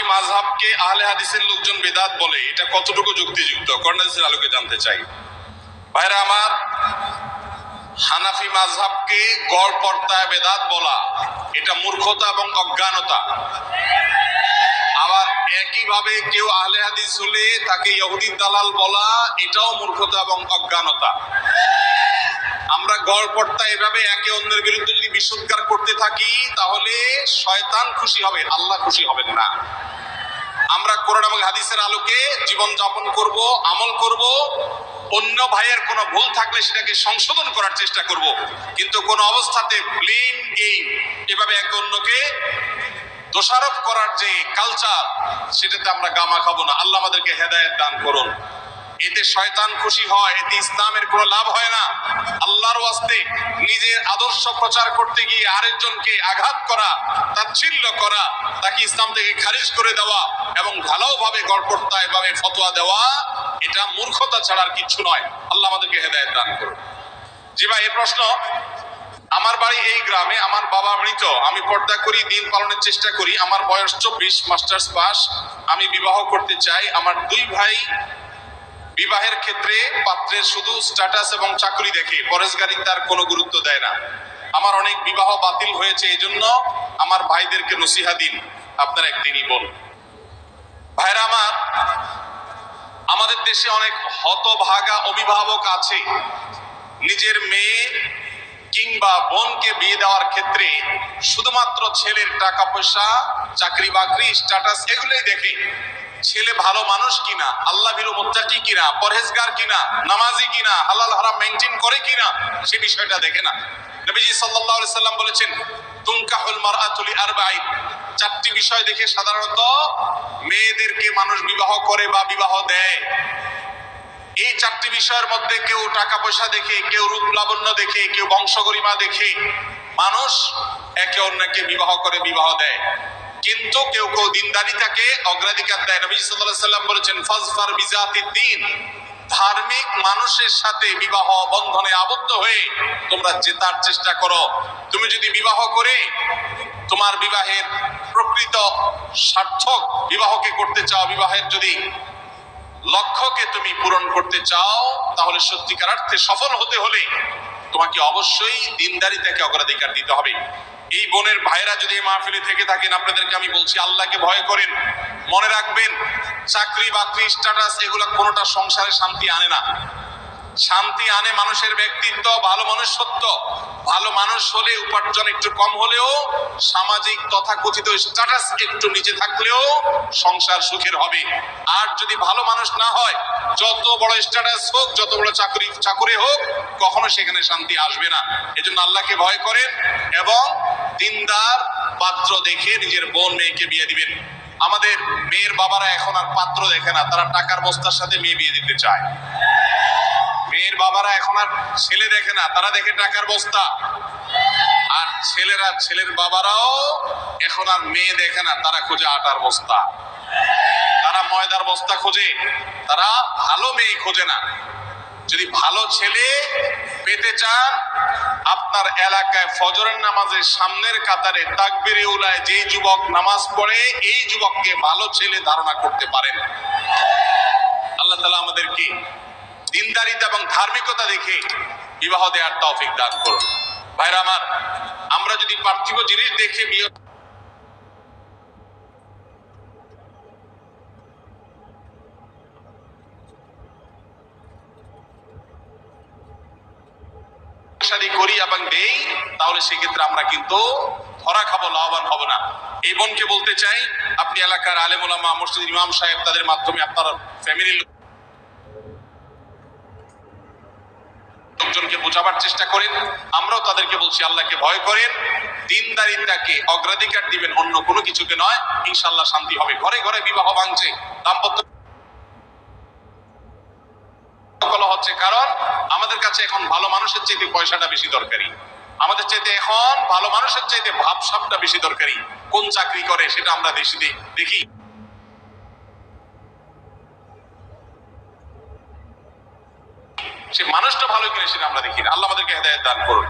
হানাফি মাঝহাবকে আহলে হাদিসের লোকজন বেদাত বলে, এটা কতটুকু যুক্তিযুক্ত? কর্ণাদেশের আলোকে জানতে চাই। ভাইরা আমার, হানাফি মাঝহাবকে গড় পর্দায় বেদাত বলা, এটা মূর্খতা এবং অজ্ঞানতা। একইভাবে কেউ আহলে হাদিস হলে তাকে ইহুদি দালাল বলা, এটাও মূর্খতা এবং অজ্ঞানতা। আমরা গড় পড়তা এভাবে একে অন্যের বিরুদ্ধে যদি বিশুদ্ধার করতে থাকি, তাহলে শয়তান খুশি হবে, আল্লাহ খুশি হবেন না। আমরা কোরআন এবং হাদিসের আলোকে জীবন যাপন করব, আমল করব, অন্য ভাইয়ের কোনো ভুল থাকলে সেটাকে সংশোধন করার চেষ্টা করব। কিন্তু কোনো অবস্থাতে ব্লেম গেম এভাবে একে অন্যকে দোষারোপ করার যে কালচার সেটাতে আমরা গামা খাব না। আল্লাহ আমাদেরকে হেদায়েত দান করুন। এতে শয়তান খুশি হয়, এতে ইসলামের কোনো লাভ হয় না। আল্লাহর ওয়াস্তে নিজের আদর্শ প্রচার করতে গিয়ে আরেকজনকে আঘাত করা, তাচ্ছিল্য করা, তাকে ইসলাম থেকে খারিজ করে দেওয়া এবং ঢালাওভাবে গড়পড়তা এভাবে ফতোয়া দেওয়া, এটা মূর্খতা ছাড়ার কিছু নয়। আল্লাহ আমাদেরকে হেদায়েত দান করুন। জি ভাই, এ প্রশ্ন। আমার বাড়ি এই গ্রামে, আমার বাবা মৃত। আমি পর্দা করি, দিন পালনের চেষ্টা করি। আমার বয়স চব্বিশ, মাস্টার্স পাস। আমি বিবাহ করতে চাই। আমার দুই ভাই বিবাহের ক্ষেত্রে পাত্রের শুধু স্ট্যাটাস এবং চাকরি দেখে। পরেশগারি তার কোনো গুরুত্ব দেয় না। আমার অনেক বিবাহ বাতিল হয়েছে এই জন্য আমার ভাইদেরকে নসিহা দিন। আপনারা একদিনই বল ভাইরা আমার, আমাদের দেশে অনেক হতভাগা অভিভাবক আছে। নিজের মেয়ে কিংবা বোনকে বিয়ে দেওয়ার ক্ষেত্রে শুধুমাত্র ছেলের টাকা পয়সা, চাকরি বাকরি স্ট্যাটাস এগুলোই দেখে ছেলে ভালো মানুষ কিনা, আল্লাহ বিরু মোত্তাকি কিনা, পরহেজগার কিনা, নামাজি কিনা, হালাল হারাম মেনটেন করে কিনা, সে বিষয়টা দেখে না। নবীজি সাল্লাল্লাহু সাল্লাম বলেছেন, তুনকাহুল মারআতু লিআরবাঈন। চারটি বিষয় দেখে সাধারণত মেয়েদেরকে মানুষ বিবাহ করে বা বিবাহ দেয়। এই চারটি বিষয়ের মধ্যে কেউ টাকা পয়সা দেখে, কেউ রূপ লাবণ্য দেখে, কেউ বংশগরিমা দেখে, মানুষ একে অন্যকে বিবাহ করে বিবাহ দেয়। কিন্তু কেউ কেউ দিনদারিতাকে অগ্রাধিকার দেয়। নবী সাল্লাল্লাহু সাল্লাম বলেছেন, ফাজফার বিজাতিদ দিন ধার্মিক মানুষের সাথে বিবাহ বন্ধনে আবদ্ধ হয়ে তোমরা জেতার চেষ্টা করো। তুমি যদি বিবাহ করে তোমার বিবাহের প্রকৃত সার্থক বিবাহকে করতে চাও, বিবাহের যদি লক্ষ্যকে তুমি পূরণ করতে চাও, তাহলে সত্যিকার অর্থে সফল হতে হলে তোমাকে অবশ্যই দিনদারিতাকে অগ্রাধিকার দিতে হবে। এই বোনের ভাইরা যদি মাহফিলে থেকে থাকেন, আপনাদেরকে আমি বলছি, আল্লাহকে ভয় করেন। মনে রাখবেন চাকরি বাকরি স্ট্যাটাস, এগুলো কোনোটা সংসারে শান্তি আনে না। শান্তি আনে মানুষের ব্যক্তিত্ব, ভালো মানুষ ভালো মানুষ হলে উপার্জন একটু কম হলেও সামাজিক তথাকথিত স্ট্যাটাস একটু নিচে থাকলেও সংসার সুখের হবে। আর যদি ভালো মানুষ না হয়, যত বড় স্ট্যাটাস হোক, যত বড় চাকরি, চাকুরি হোক, কখনো সেখানে শান্তি আসবে না। এজন্য আল্লাহকে ভয় করেন এবং দিনদার পাত্র দেখে নিজের বোন মেয়েকে বিয়ে দিবেন। আমাদের মেয়ের বাবারা এখন আর পাত্র দেখে না, তারা টাকার বস্তার সাথে মেয়ে বিয়ে দিতে চায়। মেয়ের বাবারা এখন আর ছেলে দেখে না, তারা দেখে টাকার বস্তা। আর ছেলেরা, ছেলের বাবারাও এখন আর মেয়ে দেখে না, তারা খোঁজে আটার বস্তা। তারা ময়দার বস্তা খোঁজে, তারা ভালো মেয়ে খোঁজে না। যদি ভালো ছেলে পেতে চান, আপনার এলাকায় ফজরের নামাজের সামনের কাতারে তাকবিরে উলায় যেই যুবক নামাজ পড়ে, এই যুবককে ভালো ছেলে ধারণা করতে পারেন। আল্লাহ তালা আমাদেরকে দিনদারিতা এবং ধার্মিকতা দেখে বিবাহ দেওয়ার তৌফিক দান করুন। ভাইরা আমার, আমরা যদি পার্থিব জিনিস দেখে বিয়ে করি এবং দেই, তাহলে সেক্ষেত্রে আমরা কিন্তু ধরা খাব, লাভবান হব না। এই বোনকে বলতে চাই, আপনি এলাকার আলেমুলামা, মসজিদ ইমাম সাহেব, তাদের মাধ্যমে আপনার ফ্যামিলির লোকজনকে বোঝাবার চেষ্টা করেন। আমরাও তাদেরকে বলছি, আল্লাহকে ভয় করেন। দিনদারিতাকে অগ্রাধিকার দিবেন, অন্য কোনো কিছুকে নয়। ইনশাল্লাহ শান্তি হবে। ঘরে ঘরে বিবাহ ভাঙছে। দাম্পত্য হচ্ছে কারণ, আমাদের কাছে এখন ভালো মানুষের চাইতে পয়সাটা বেশি দরকারি। আমাদের চাইতে এখন ভালো মানুষের চাইতে ভাবসাবটা বেশি দরকারি। কোন চাকরি করে সেটা আমরা দেশি দেখি। সে মানুষটা ভালো কিনা সেটা আমরা দেখি আল্লাহ আমাদেরকে হেদায়ত দান করুন।